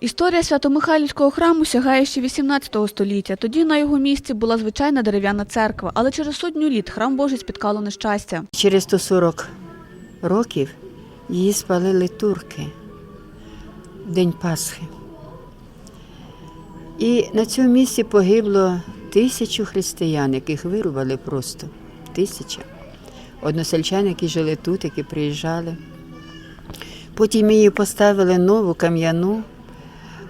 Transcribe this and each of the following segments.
Історія Свято-Михайлівського храму сягає ще 18 століття. Тоді на його місці була звичайна дерев'яна церква, але через сотню літ храм Божий спіткало нещастя. Через 140 років її спалили турки в День Пасхи. І на цьому місці погибло тисячу християн, яких вирубали просто. Тисяча. Односельчан, які жили тут, які приїжджали. Потім її поставили нову кам'яну,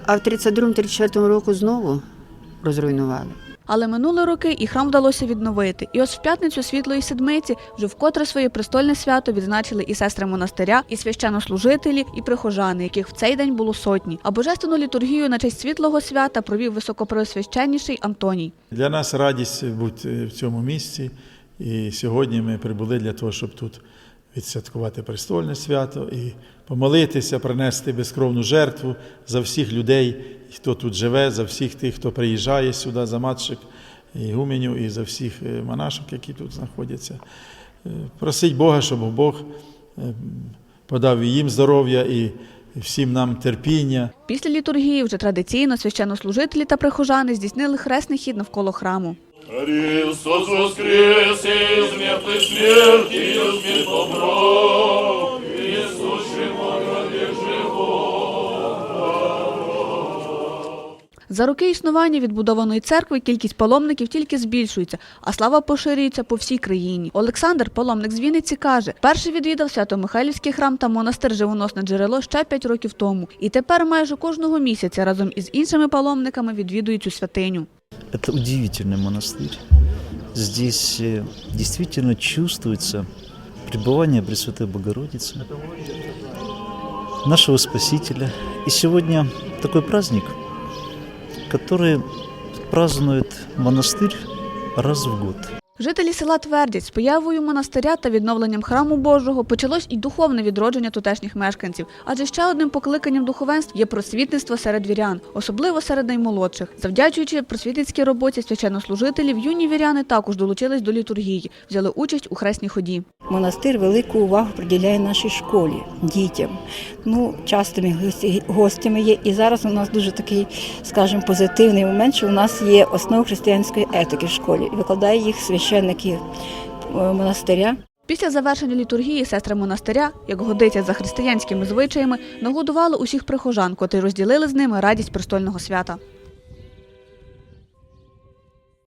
а в 32-34 року знову розруйнували. Але минули роки і храм вдалося відновити. І ось в п'ятницю Світлої Седмиці вже вкотре своє престольне свято відзначили і сестри монастиря, і священнослужителі, і прихожани, яких в цей день було сотні. А божественну літургію на честь світлого свята провів високопреосвященніший Антоній. Для нас радість бути в цьому місці. І сьогодні ми прибули для того, щоб тут відсвяткувати престольне свято і помолитися, принести безкровну жертву за всіх людей, хто тут живе, за всіх тих, хто приїжджає сюди, за матшик і гуменів, і за всіх е, монашок, які тут знаходяться. Е, Просить Бога, щоб Бог е, подав їм здоров'я і всім нам терпіння. Після літургії вже традиційно священнослужителі та прихожани здійснили хресний хід навколо храму. Христос воскрес из мертвых смерти, измет добро, За роки існування відбудованої церкви кількість паломників тільки збільшується, а слава поширюється по всій країні. Олександр, паломник з Вінниці, каже, перший відвідав Свято-Михайлівський храм та монастир Живоносне джерело ще п'ять років тому. І тепер майже кожного місяця разом із іншими паломниками відвідує цю святиню. Это удивительный монастырь. Здесь э, действительно чувствуется пребывание Пресвятой Богородицы, нашего Спасителя. И сегодня такой праздник, который празднует монастырь раз в год. Жителі села твердять, з появою монастиря та відновленням храму Божого почалось і духовне відродження тутешніх мешканців. Адже ще одним покликанням духовенств є просвітництво серед вірян, особливо серед наймолодших. Завдячуючи просвітницькій роботі священнослужителів, юні віряни також долучились до літургії, взяли участь у хресній ході. Монастир велику увагу приділяє нашій школі, дітям. Ну, частими гостями є. І зараз у нас дуже такий, скажімо, позитивний момент, що у нас є основа християнської етики в школі. Викладає їх священники е, монастиря. Після завершення літургії сестри монастиря, як годиться за християнськими звичаями, нагодували усіх прихожан, котрі розділили з ними радість престольного свята.